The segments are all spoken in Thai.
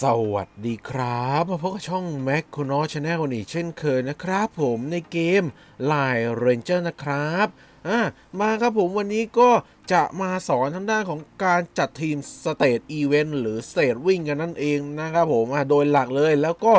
สวัสดีครับ มาพบกับช่อง Mac คุณน้อชาแนลอีกเช่นเคยนะครับผมในเกม Line Ranger นะครับอะมาครับผมวันนี้ก็จะมาสอนทางด้านของการจัดทีม State Event หรือ State Wing กันนั่นเองนะครับผมอะโดยหลักเลยแล้วก็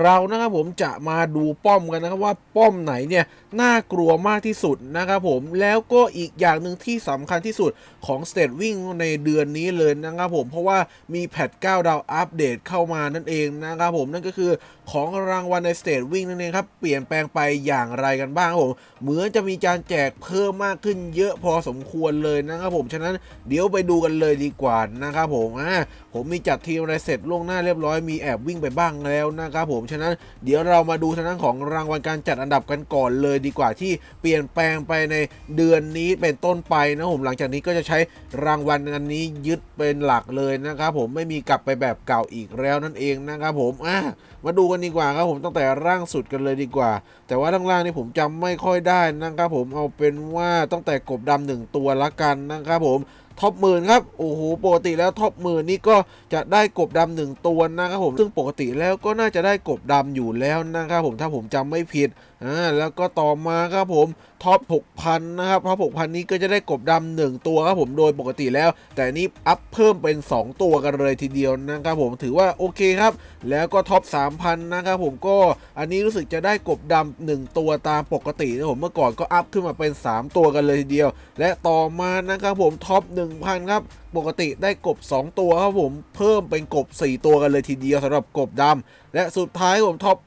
เรานะครับผมจะมาดูป้อมกันนะครับว่าป้อมไหนเนี่ย น่ากลัวมากที่สุดนะครับผมแล้วก็อีกอย่างหนึ่งที่สำคัญที่สุดของ State Wing ในเดือนนี้เลยนะครับผมเพราะว่ามีแพท9ดาวอัปเดตเข้ามานั่นเองนะครับผมนั่นก็คือของรางวัลใน State Wing นั่นเองครับเปลี่ยนแปลงไปอย่างไรกันบ้างครับผมเหมือนจะมีการแจกเพิ่มมากขึ้นเยอะพอสมควรเลยนะครับผมฉะนั้นเดี๋ยวไปดูกันเลยดีกว่านะครับผมอ่าผมมีจัดทีมอะไรเสร็จล่วงหน้าเรียบร้อยมีแอบวิ่งไปบ้างแล้วนะครับผมฉะนั้นเดี๋ยวเรามาดูทางด้านของรางวัลการจัดอันดับกันก่อนเลยดีกว่าที่เปลี่ยนแปลงไปในเดือนนี้เป็นต้นไปนะผมหลังจากนี้ก็จะใช้รางวัลอันนี้ยึดเป็นหลักเลยนะครับผมไม่มีกลับไปแบบเก่าอีกแล้วนั่นเองนะครับผมอะมาดูกันดีกว่าครับผมตั้งแต่ร่างสุดกันเลยดีกว่า แต่ว่าล่างๆนี่ผมจำไม่ค่อยได้นะครับผมเอาเป็นว่าตั้งแต่กบดำหนึ่งตัวละกันนะครับผมท็อปหมื่นครับ โอ้โห ปกติแล้วท็อปหมื่นนี่ก็จะได้กบดำหนึ่งตัวนะครับผม ซึ่งปกติแล้วก็น่าจะได้กบดำอยู่แล้วนะครับผม ถ้าผมจำไม่ผิด อ่าแล้วก็ต่อมาครับผมท็อป6,000 นะครับท็อป6,000 นี้ก็จะได้กบดำหนึ่งตัวครับผมโดยปกติแล้ว แต่นี่อัพเพิ่มเป็น 2 ตัวกันเลยทีเดียวนะครับผมถือว่าโอเคครับ แล้วก็ท็อป3,000 นะครับผมก็อันนี้รู้สึกจะได้กบดำหนึ่งตัวตามปกตินะผมเมื่อก่อนก็อัพขึ้นมาเป็น 3 ตัวกันเลยทีเดียว และต่อมานะครับผมท็อป1,000 ครับปกติได้กบ 2 ตัวครับผมเพิ่มเป็นกบ 4 ตัวกันเลยทีเดียวสำหรับกบดำและสุดท้ายผมท็อป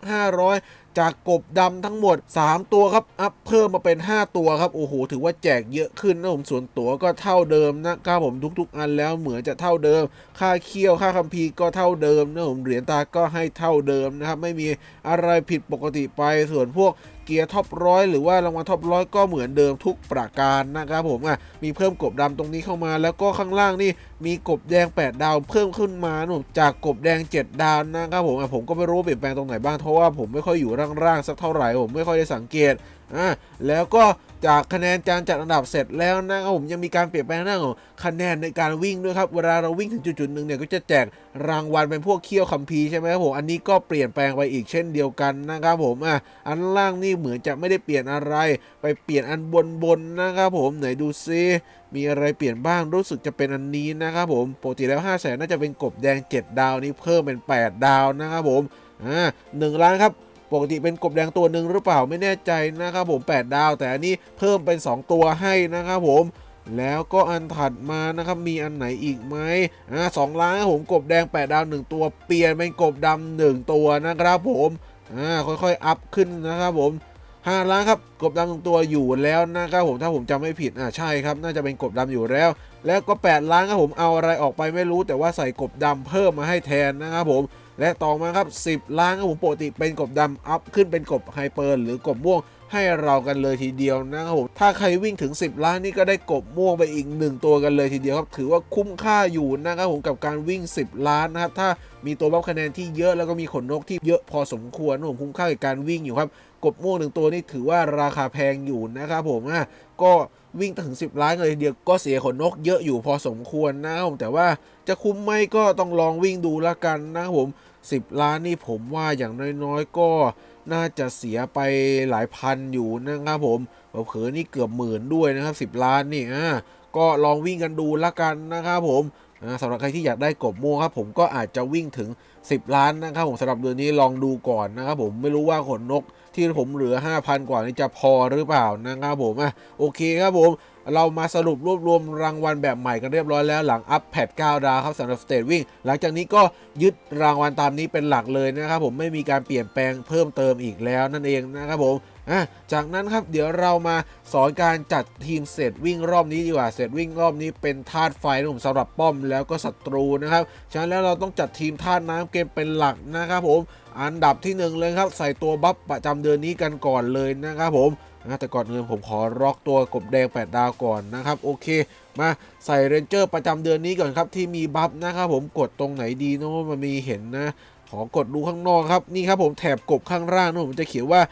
500 จากกบดำทั้งหมด 3 ตัวครับ อัพเพิ่มมาเป็น 5 ตัวครับ โอ้โห ถือว่าแจกเยอะขึ้นนะผม ส่วนตัวก็เท่าเดิมนะครับผมทุก ๆ อันแล้วเหมือนจะเท่าเดิม ค่าเคี่ยว ค่าคัมภีร์ก็เท่าเดิมนะผม เหรียญตาก็ให้เท่าเดิมนะครับ ไม่มีอะไรผิดปกติไป ส่วนพวก เกียร์ท็อปร้อยหรือว่ารางวัลท็อปร้อยก็เหมือนเดิมทุกประการนะครับผมอะมีเพิ่มกบดำตรงนี้เข้ามา แล้วก็ข้างล่างนี่มีกบแดง 8 ดาว เพิ่มขึ้นมานะผมจากกบแดง 7 ดาวนะครับผมอะผมก็ไม่รู้เปลี่ยนแปลงตรงไหนบ้างเพราะว่าผมไม่ค่อยอยู่ร่างๆสักเท่าไหร่ผมไม่ค่อยได้สังเกต อะแล้วก็จากคะแนนการจัดอันดับเสร็จแล้วนะครับผมยังมีการเปลี่ยนแปลงเรื่องของคะแนนในการวิ่งด้วยครับเวลาเราวิ่งถึงจุดๆหนึ่งเนี่ยก็จะแจกรางวัลเป็นพวกเคี่ยวคัมภีร์ใช่ไหมครับผมอันนี้ก็เปลี่ยนแปลงไปอีกเช่นเดียวกันนะครับผมอะอันล่างนี่เหมือนจะไม่ได้เปลี่ยนอะไร ไปเปลี่ยนอันบนๆนนะครับผมไหนดูซิมีอะไรเปลี่ยนบ้างรู้สึกจะเป็นอันนี้นะครับผมปกติแล้ว 5 0 0แสนน่าจะเป็นกบแดง 7 ดาวนี่เพิ่มเป็น 8 ดาวนะครับผมอ่าหนึ่งล้านครับ ปกติเป็นกบแดงตัวหนึ่งหรือเปล่าไม่แน่ใจนะครับผม 8 ดาว แต่อันนี้เพิ่มเป็น 2 ตัวให้นะครับผมแล้วก็อันถัดมานะครับมีอันไหนอีกไหมอ่าสองล้านครับผมกบแดง 8 ดาว 1 ตัว เปลี่ยนเป็นกบดำหนึ่งตัวนะครับผมอ่าค่อยๆอัพขึ้นนะครับผม5ล้านครับกบดำหนึ่งตัวอยู่แล้วนะครับผมถ้าผมจำไม่ผิดอ่าใช่ครับ น่าจะเป็นกบดำอยู่แล้ว แล้วก็ 8 ล้านครับผมเอาอะไรออกไปไม่รู้ แต่ว่าใส่กบดำเพิ่มมาให้แทนนะครับผม และต่อมาครับ 10 ล้านครับผมปกติเป็นกบดำอัพขึ้นเป็นกบไฮเปอร์หรือกบม่วงให้เรากันเลยทีเดียวนะครับผมถ้าใครวิ่งถึง 10 ล้านนี่ก็ได้กบม่วงไปอีก 1 ตัวกันเลยทีเดียวครับถือว่าคุ้มค่าอยู่นะครับผมกับการวิ่ง 10 ล้านนะครับถ้ามีตัวบัฟคะแนนที่เยอะแล้วก็มีขนนกที่เยอะพอสมควรผมคุ้มค่ากับการวิ่งอยู่ครับกบม่วงหนึ่งตัวนี่ถือว่าราคาแพงอยู่นะครับผมอะก็ วิ่งถึง 10 ล้านเลยเดียวก็เสียขนนกเยอะอยู่พอสมควรนะครับผมแต่ว่าจะคุ้มไหมก็ต้องลองวิ่งดูละกันนะครับผม 10 ล้านนี่ผมว่าอย่างน้อยๆก็น่าจะเสียไปหลายพันอยู่นะครับผมเผลอนี่เกือบหมื่นด้วยนะครับ 10 ล้านนี่อ่าก็ลองวิ่งกันดูละกันนะครับผมสำหรับใครที่อยากได้กบม่วงครับ ผมก็อาจจะวิ่งถึง 10 ล้านนะครับผมสำหรับเดือนนี้ลองดูก่อนนะครับผมไม่รู้ว่าขนนก ที่ผมเหลือ 5,000 กว่านี่จะพอหรือเปล่านะครับผมอะโอเคครับผมเรามาสรุปรวบรวมรางวัลแบบใหม่กันเรียบร้อยแล้วหลังอัพแพด9ดาวครับสำหรับสเตทวิ่งหลังจากนี้ก็ยึดรางวัลตามนี้เป็นหลักเลยนะครับผมไม่มีการเปลี่ยนแปลงเพิ่มเติมอีกแล้วนั่นเองนะครับผมจากนั้นครับเดี๋ยวเรามาสอนการจัดทีมเซตวิ่งรอบนี้ดีกว่าเซตวิ่งรอบนี้เป็นธาตุไฟนะผมสำหรับป้อมแล้วก็ศัตรูนะครับฉะนั้นแล้วเราต้องจัดทีมธาตุน้ำเกมเป็นหลักนะครับผม อันดับที่หนึ่งเลยครับ ใส่ตัวบัฟประจำเดือนนี้กันก่อนเลยนะครับผมนะแต่ก่อนอื่นผมขอล็อกตัวกบแดง 8 ดาวก่อนนะครับโอเคมาใส่เรนเจอร์ประจำเดือนนี้ก่อนครับที่มีบัฟนะครับผมกดตรงไหนดีเนาะมันมีเห็นนะขอกดดูข้างนอกครับนี่ครับผมแถบกบข้างล่างนะผมจะเขียนว่า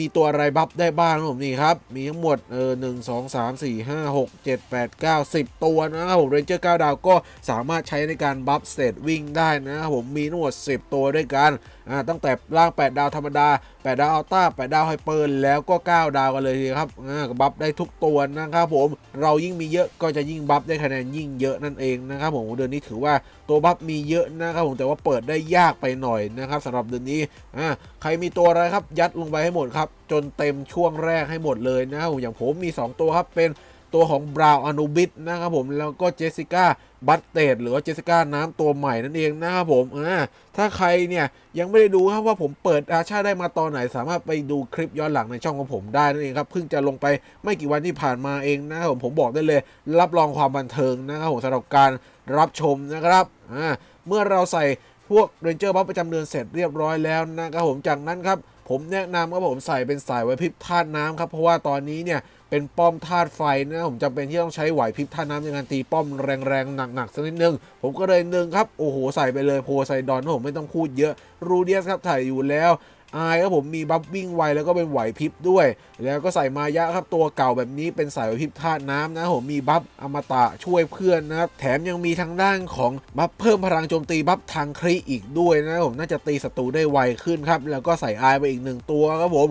มีตัวอะไรบัฟได้บ้างนะผมนี่ครับมีทั้งหมดเออหนึ่งสองสามสี่ห้าหกเจ็ดแปดเก้าสิบตัวนะครับผมเรนเจอร์เก้าดาวก็สามารถใช้ในการบัฟสเตตวิ่งได้นะครับผมมีทั้งหมด10ตัวด้วยกันอ่าตั้งแต่ล่าง 8 ดาวธรรมดา 8 ดาวอัลต้า 8 ดาวไฮเปอร์แล้วก็ 9 ดาวกันเลยครับอ่าบัฟได้ทุกตัวนะครับผมเรายิ่งมีเยอะก็จะยิ่งบัฟได้คะแนนยิ่งเยอะนั่นเองนะครับผมเดือนนี้ถือว่าตัวบัฟมีเยอะนะครับผมแต่ว่าเปิดได้ยากไปหน่อยนะครับสำหรับเดือนนี้อ่าใครมีตัวอะไรครับยัดลงไปให้หมดครับจนเต็มช่วงแรกให้หมดเลยนะครับผมอย่างผมมี 2 ตัวครับเป็นตัวของบราวอนุบิทนะครับผมแล้วก็เจสสิก้า บัตเตดหรือว่าเจสสิก้าน้ำตัวใหม่นั่นเองนะครับผมอ่าถ้าใครเนี่ยยังไม่ได้ดูครับว่าผมเปิดอาชาได้มาตอนไหน สามารถไปดูคลิปย้อนหลังในช่องของผมได้นั่นเองครับเพิ่งจะลงไปไม่กี่วันที่ผ่านมาเองนะครับผมผมบอกได้เลย รับรองความบันเทิงนะครับผมสำหรับการรับชมนะครับอ่าเมื่อเราใส่พวกเรนเจอร์บัฟประจำเดือนเสร็จเรียบร้อยแล้วนะครับผมจากนั้นครับผมแนะนำครับผมใส่เป็นสายไหวพริบธาตุน้ำครับเพราะว่าตอนนี้เนี่ย เป็นป้อมธาตุไฟนะผมจำเป็นที่ต้องใช้ไหวพริบธาตุน้ำในการตีป้อมแรงๆ หนักๆสักนิดนึง ผมก็เลยหนึ่งครับ โอ้โห ใส่ไปเลยโพไซดอนผมไม่ต้องพูดเยอะ รูเดียสครับถ่ายอยู่แล้ว อายครับผมมีบัฟวิ่งไวแล้วก็เป็นไหวพริบด้วย แล้วก็ใส่มายะครับตัวเก่าแบบนี้เป็นสายไหวพริบธาตุน้ำนะผมมีบัฟอมตะช่วยเพื่อนนะครับแถมยังมีทางด้านของบัฟเพิ่มพลังโจมตีบัฟทางครีอีกด้วยนะผมน่าจะตีศัตรูได้ไวขึ้นครับแล้วก็ใส่อายไปอีกหนึ่งตัวครับผม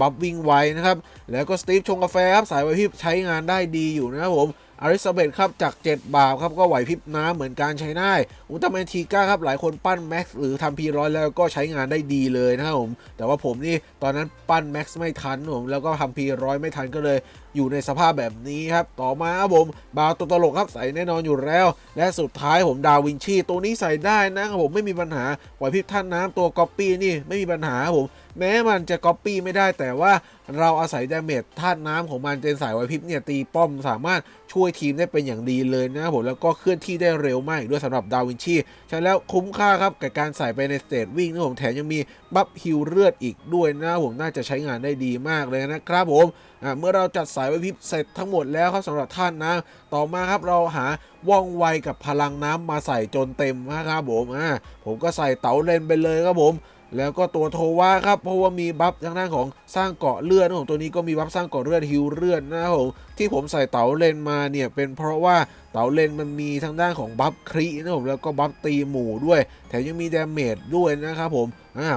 บัฟวิ่งไวนะครับแล้วก็สตีฟชงกาแฟครับสายไหวพริบใช้งานได้ดีอยู่นะครับผม อาริซาเบตครับจาก 7 บาทครับก็ไหวพริบน้ำเหมือนการใช้ได้อุลตร้าแมนทีก้าครับหลายคนปั้นแม็กซ์หรือทำพีร้อยแล้วก็ใช้งานได้ดีเลยนะครับผมแต่ว่าผมนี่ตอนนั้นปั้นแม็กซ์ไม่ทันผมแล้วก็ทำพีร้อยไม่ทันก็เลย อยู่ในสภาพแบบนี้ครับ ต่อมาครับผมบาตัวตลกครับใส่แน่นอนอยู่แล้ว และสุดท้ายผมดาวินชี ตัวนี้ใส่ได้นะครับผมไม่มีปัญหาไหวพริบท่านน้ำตัวก๊อปปี้นี่ไม่มีปัญหาครับผมแม้มันจะก๊อปปี้ไม่ได้แต่ว่าเราอาศัยดาเมจธาตุน้ำของมันเจนสายไหวพริบเนี่ยตีป้อมสามารถช่วยทีมได้เป็นอย่างดีเลยนะครับผมแล้วก็เคลื่อนที่ได้เร็วมากด้วยสำหรับดาวินชีฉะนั้แล้วคุ้มค่าครับกับการใส่ไปในสเตจวิ่งนะผมแถมยังมีบัฟฮิลเลือดอีกด้วยนะครับผมน่าจะใช้งานได้ดีมากเลยนะครับผม อ่าเมื่อเราจัดสายไว้พิบเสร็จทั้งหมดแล้วครับสำหรับท่านนะ ต่อมาครับเราหาว่องไวกับพลังน้ำมาใส่จนเต็มนะครับผมอ่าผมก็ใส่เต๋าเลนไปเลยครับผม แล้วก็ตัวโทวาครับเพราะว่ามีบัฟทางด้านของสร้างเกาะเลือดนะผมตัวนี้ก็มีบัฟสร้างเกาะเลือดฮิวเลือดนะครับผมที่ผมใส่เต๋าเลนมาเนี่ยเป็นเพราะว่าเต๋าเลนมันมีทางด้านของบัฟครีนะผมแล้วก็บัฟตีหมู่ด้วย แถมยังมีดาเมจด้วยนะครับผม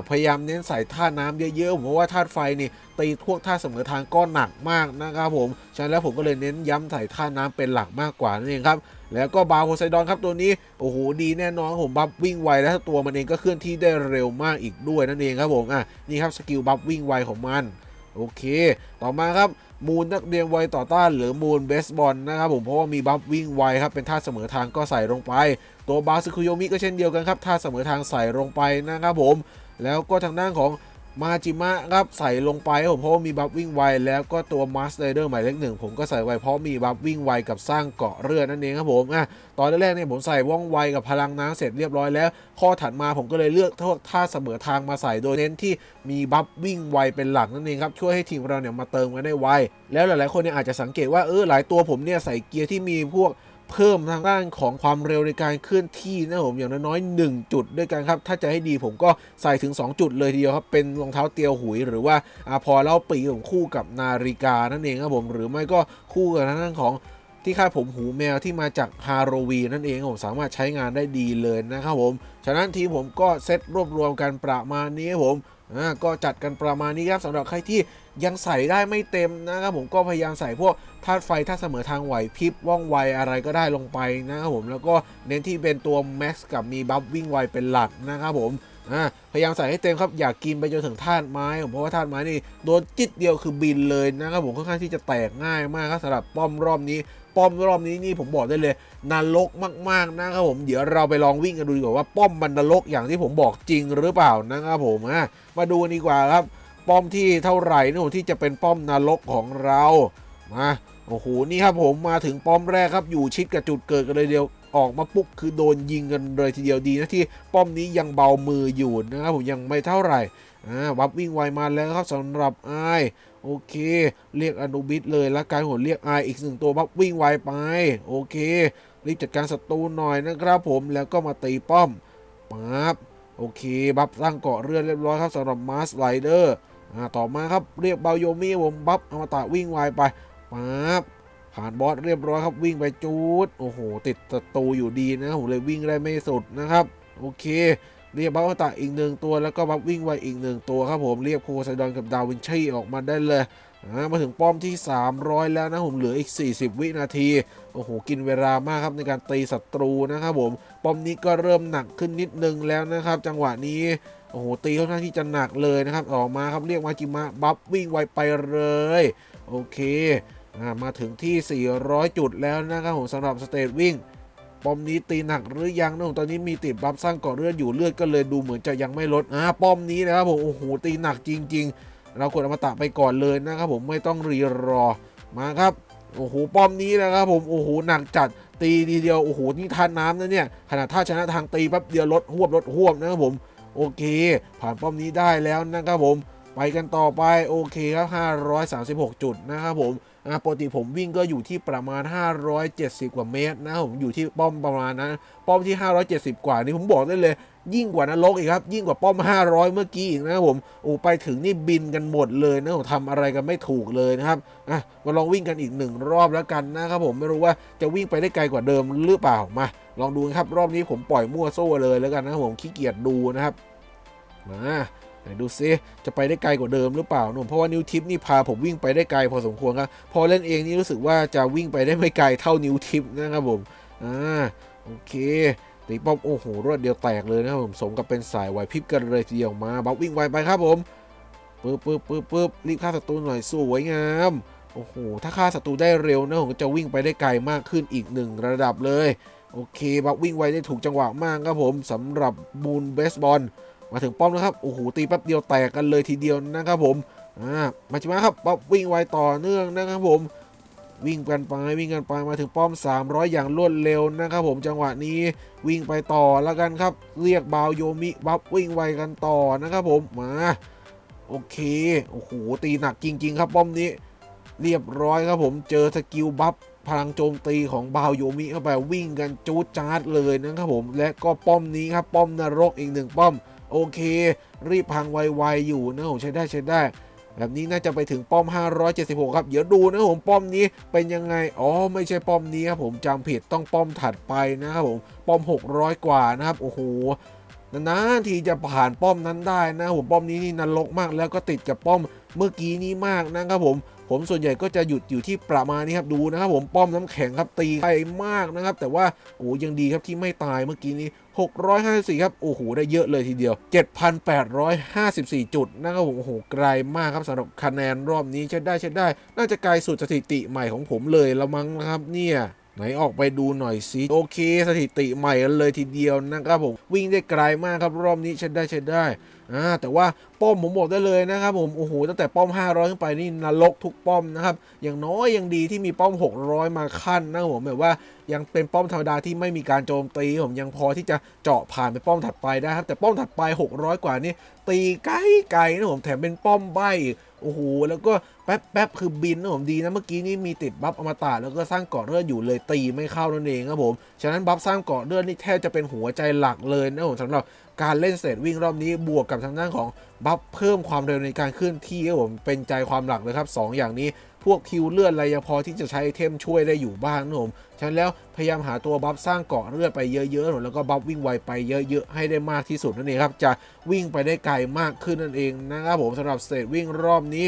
พยายามเน้นใส่ธาน้ำเยอะๆผมเพราะว่าธาตุไฟนี่ตีพวกท่าเสมอทางก็หนักมากนะครับผมฉะนั้นแล้วผมก็เลยเน้นย้ำใส่ท่าน้ำเป็นหลักมากกว่านั่นเองครับ แล้วก็บาโพไซดอนครับตัวนี้โอ้โหดีแน่นอนผมบัฟวิ่งไวแล้วตัวมันเองก็เคลื่อนที่ได้เร็วมากอีกด้วยนั่นเองครับผมอะนี่ครับสกิลบัฟวิ่งไวของมันโอเค ต่อมาครับมูลนักเรียนไวต่อต้านหรือมูลเบสบอลนะครับผมเพราะว่ามีบัฟวิ่งไวครับเป็นท่าเสมอทางก็ใส่ลงไป ตัวบาซึคุโยมิก็เช่นเดียวกันครับท่าเสมอทางใส่ลงไปนะครับผม แล้วก็ทางด้านของ มาจิมะครับใส่ลงไปครับผมเพราะว่ามีบัฟวิ่งไวแล้วก็ตัวมาสเตอร์หมายเลขหนึ่งผมก็ใส่ไวเพราะมีบัฟวิ่งไวกับสร้างเกาะเรือนั่นเองครับผมอะตอนแรกๆเนี่ยผมใส่ว่องไวกับพลังน้ำเสร็จเรียบร้อยแล้ว ข้อถัดมาผมก็เลยเลือกพวกท่าเสมอทางมาใส่โดยเน้นที่มีบัฟวิ่งไวเป็นหลักนั่นเองครับช่วยให้ทีมเราเนี่ยมาเติมกันได้ไวแล้วหลายๆคนเนี่ยอาจจะสังเกตว่าเออหลายตัวผมเนี่ยใส่เกียร์ที่มีพวก เพิ่มทางด้านของความเร็วในการเคลื่อนที่นะผมอย่างน้อยๆ1จุดด้วยกันครับ ถ้าจะให้ดีผมก็ใส่ถึง 2 จุดเลยทีเดียวครับ เป็นรองเท้าเตียวหุย หรือว่าอาพอเล่าปีของคู่กับนาฬิกานั่นเองครับผมหรือไม่ก็คู่กับทางด้านของที่คาดผมหูแมวที่มาจากฮาโลวีนั่นเองครับผมสามารถใช้งานได้ดีเลยนะครับผม ฉะนั้นทีผมก็เซตรวบรวมกันประมาณนี้ครับผมก็จัดกันประมาณนี้ครับสำหรับใครที่ ยังใส่ได้ไม่เต็มนะครับผมก็พยายามใส่พวกธาตุไฟธาตุเสมอทางไหวพริบว่องไวอะไรก็ได้ลงไปนะครับผมแล้วก็เน้นที่เป็นตัวแม็กซ์กับมีบัฟวิ่งไวเป็นหลักนะครับผมพยายามใส่ให้เต็มครับอยากกินไปจนถึงธาตุไม้ผมเพราะว่าธาตุไม้นี่โดนจิตเดียวคือบินเลยนะครับผมค่อนข้างที่จะแตกง่ายมากครับสำหรับป้อมรอบนี้ ป้อมรอบนี้นี่ผมบอกได้เลยนรกมากๆนะครับผมเดี๋ยวเราไปลองวิ่งกันดูดีกว่าว่าป้อมมันนรกอย่างที่ผมบอกจริงหรือเปล่านะครับผมมาดูกันดีกว่าครับ ป้อมที่เท่าไหร่นะผมที่จะเป็นป้อมนรกของเรามาโอ้โหนี่ครับผมมาถึงป้อมแรกครับอยู่ชิดกับจุดเกิดกันเลยเดียวออกมาปุ๊บคือโดนยิงกันเลยทีเดียวดีนะที่ป้อมนี้ยังเบามืออยู่นะครับผมยังไม่เท่าไหร่อ่าวับวิ่งไวมาแล้วครับสำหรับไอโอเค เรียกอนุบิทเลยแล้วการหัวเรียกไออีกหนึ่งตัววับวิ่งไวไป โอเครีบจัดการศัตรูหน่อยนะครับผมแล้วก็มาตีป้อมปั๊บโอเค บัฟสร้างเกาะเรือเรียบร้อยครับสำหรับมาสไลเดอร์ ต่อมาครับเรียกเบาโยมิผมบัฟอมตะวิ่งไวไปปั๊บผ่านบอสเรียบร้อยครับวิ่งไปจูดโอ้โห ติดศัตรูอยู่ดีนะผมเลยวิ่งได้ไม่สุดนะครับ โอเค เรียกบัฟอมตะอีกหนึ่งตัวแล้วก็บัฟวิ่งไวอีกหนึ่งตัวครับผมเรียกโพไซดอนกับดาวินชีออกมาได้เลยอ่ามาถึงป้อมที่ 300 แล้วนะผมเหลืออีก 40 วินาที โอ้โห กินเวลามากครับในการตีศัตรูนะครับผม ป้อมนี้ก็เริ่มหนักขึ้นนิดนึงแล้วนะครับ จังหวะนี้ อ้โหตีค่อนข้างที่จะหนักเลยนะครับ ออกมาครับเรียกมาจิมะบัฟวิ่งไวไปเลย โอเคอมาถึงที่ 400 จุดแล้วนะครับผมสำหรับสเตทวิ่งป้อมนี้ตีหนักหรือยังนะผมตอนนี้มีติดบัฟสร้างก่อเลือดอยู่เลือดก็เลยดูเหมือนจะยังไม่ลดอ่าป้อมนี้นะครับผมโอ้โหตีหนักจริง ๆ เรากดอมตะไปก่อนเลยนะครับผมไม่ต้องรีรอมาครับโอ้โหป้อมนี้นะครับผมโอ้โหหนักจัดตีทีเดียวโอ้โหนี่ทานน้ำนะเนี่ยขนาดถ้าชนะทางตีแป๊บเดียวลดหวบลดหวบนะครับผม โอเค ผ่านป้อมนี้ได้แล้วนะครับผมไปกันต่อไปโอเคครับ 536 จุดนะครับผมปกติผมวิ่งก็อยู่ที่ประมาณ 570 กว่าเมตรนะผมอยู่ที่ป้อมประมาณนั้น ป้อมที่ 570 กว่านี่ผมบอกได้เลย ยิ่งกว่านรกอีกครับ ยิ่งกว่าป้อม 500 เมื่อกี้อีกนะครับผมโอ้ไปถึงนี่บินกันหมดเลยนะผมทำอะไรกันไม่ถูกเลยนะครับอะมาลองวิ่งกันอีกหนึ่งรอบแล้วกันนะครับผมไม่รู้ว่าจะวิ่งไปได้ไกลกว่าเดิมหรือเปล่ามา ลองดูครับรอบนี้ผมปล่อยมั่วโซ่เลยแล้วกันนะครับผมขี้เกียจดูนะครับมาไหนดูซิจะไปได้ไกลกว่าเดิมหรือเปล่าหนุ่มเพราะว่านิวทิปนี่พาผมวิ่งไปได้ไกลพอสมควรครับพอเล่นเองนี่รู้สึกว่าจะวิ่งไปได้ไม่ไกลเท่านิวทิปนะครับผมอ่าโอเค ตีป้อมโอ้โหรวดเดียวแตกเลยนะครับผมสมกับเป็นสายไหวพริบกันเลยทีเดียวมาบัฟวิ่งไวไปครับผมปึ๊บปึ๊บปึ๊บปึ๊บรีบฆ่าศัตรูหน่อยสวยงามโอ้โหถ้าฆ่าศัตรูได้เร็วนะผมก็จะวิ่งไปได้ไกลมากขึ้นอีกหนึ่งระดับเลย โอเคบัฟวิ่งไวได้ถูกจังหวะมากครับผมสำหรับบูนเบสบอลมาถึงป้อมนะครับโอ้โหตีแป๊บเดียวแตกกันเลยทีเดียวนะครับผมอ่ามาชิมะครับบัฟวิ่งไวต่อเนื่องนะครับผม วิ่งกันไปวิ่งกันไปมาถึงป้อม 300 อย่างรวดเร็วนะครับผมจังหวะนี้วิ่งไปต่อแล้วกันครับ เรียกบาวโยมิบัฟวิ่งไวกันต่อนะครับผมมาโอเคโอ้โหตีหนักจริง ๆ ครับป้อมนี้ เรียบร้อยครับผมเจอสกิลบัฟพลังโจมตีของบาวโยมิเข้าไปวิ่งกันจูดจาร์ดเลยนะครับผมและก็ป้อมนี้ครับป้อมนรกอีกหนึ่งป้อม โอเค รีบพังไวๆอยู่นะผมใช้ได้ใช้ได้ แบบนี้น่าจะไปถึงป้อม 576 ครับ เดี๋ยวดูนะผมป้อมนี้เป็นยังไง อ๋อ ไม่ใช่ป้อมนี้ครับผมจำผิดต้องป้อมถัดไปนะครับผม ป้อม 600 กว่านะครับ โอ้โหนานๆทีจะผ่านป้อมนั้นได้นะผมป้อมนี้นี่นรกมาก แล้วก็ติดกับป้อมเมื่อกี้นี้มากนะครับผม ผมส่วนใหญ่ก็จะหยุดอยู่ที่ประมาณนี้ครับดูนะครับผมป้อมน้ำแข็งครับตีไปมากนะครับ แต่ว่าโอ้ยังดีครับที่ไม่ตายเมื่อกี้นี้ 654 ครับ โอ้โห ได้เยอะเลยทีเดียว 7,854 จุดนะครับผมโอ้โหไกลมากครับสำหรับคะแนนรอบนี้ใช้ได้ใช้ได้ น่าจะไกลสุดสถิติใหม่ของผมเลยละมั้งนะครับเนี่ย ไหนออกไปดูหน่อยสิโอเค สถิติใหม่กันเลยทีเดียวนะครับผมวิ่งได้ไกลมากครับรอบนี้ใช้ได้ใช้ได้อ่าแต่ว่าป้อมผมบอกได้เลยนะครับผมโอ้โหตั้งแต่ป้อม 500 ขึ้นไปนี่นรกทุกป้อมนะครับอย่างน้อยยังดีที่มีป้อม 600 มาขั้นนะครับผมแบบว่ายังเป็นป้อมธรรมดาที่ไม่มีการโจมตีผมยังพอที่จะเจาะผ่านไปป้อมถัดไปได้ครับแต่ป้อมถัดไป 600 กว่านี่ตีไกลไกลนะผมแถมเป็นป้อมใบอีก โอ้โหแล้วก็แป๊บแป๊บคือบินนะผมดีนะเมื่อกี้นี่มีติดบัฟอมตะแล้วก็สร้างเกาะเลือดอยู่เลยตีไม่เข้านั่นเองครับผมฉะนั้นบัฟสร้างเกาะเลือดนี่แทบจะเป็นหัวใจหลักเลยนะผมสำหรับการเล่นเสร็จวิ่งรอบนี้บวกกับทางด้านของบัฟเพิ่มความเร็วในการเคลื่อนที่ครับผมเป็นใจความหลักเลยครับ 2 อย่างนี้ พวกคิวเลือดอะไรยังพอที่จะใช้เทมช่วยได้อยู่บ้างนะผมฉะนั้นแล้วพยายามหาตัวบัฟสร้างเกาะเลือดไปเยอะๆแล้วก็บัฟวิ่งไวไปเยอะๆให้ได้มากที่สุดนั่นเองครับ จะวิ่งไปได้ไกลมากขึ้นนั่นเองนะครับผมสำหรับสเตจวิ่งรอบนี้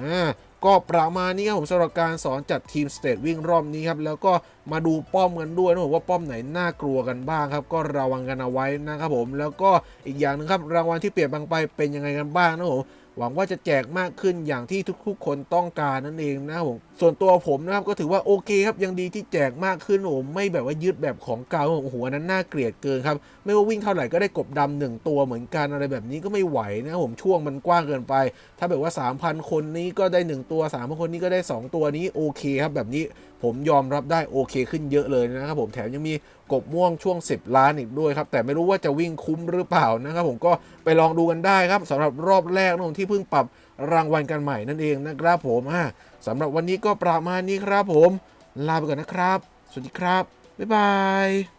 อ่าก็ประมาณนี้ครับผมสำหรับการสอนจัดทีมสเตทวิ่งรอบนี้ครับแล้วก็มาดูป้อมกันด้วยนะผมว่าป้อมไหนน่ากลัวกันบ้างครับ ก็ระวังกันเอาไว้นะครับผมแล้วก็อีกอย่างหนึงครับรางวัลที่เปลี่ยนบางไปเป็นยังไงกันบ้างนะผม หวังว่าจะแจกมากขึ้นอย่างที่ทุกๆ คนต้องการนั่นเองนะครับผมส่วนตัวผมนะครับก็ถือว่าโอเคครับยังดีที่แจกมากขึ้นผมไม่แบบว่ายึดแบบของเก่าโอ้โหอันนั้นน่าเกลียดเกินครับไม่ว่าวิ่งเท่าไหร่ก็ได้กบดำหนึ่งตัวเหมือนกันอะไรแบบนี้ก็ไม่ไหวนะครับผมช่วงมันกว้างเกินไป ถ้าแบบว่า 3,000 คนนี้ก็ได้ 1 ตัว3,000คนนี้ก็ได้ 2 ตัวนี้โอเคครับแบบนี้ผมยอมรับได้โอเคขึ้นเยอะเลยนะครับผมแถมยังมี กบม่วงช่วง 10 ล้านอีกด้วยครับ แต่ไม่รู้ว่าจะวิ่งคุ้มหรือเปล่านะครับ ผมก็ไปลองดูกันได้ครับสำหรับรอบแรกนะผมที่เพิ่งปรับรางวัลกันใหม่นั่นเองนะครับผมอ่าสำหรับวันนี้ก็ประมาณนี้ครับผม ลาไปก่อนนะครับ สวัสดีครับ บ๊ายบาย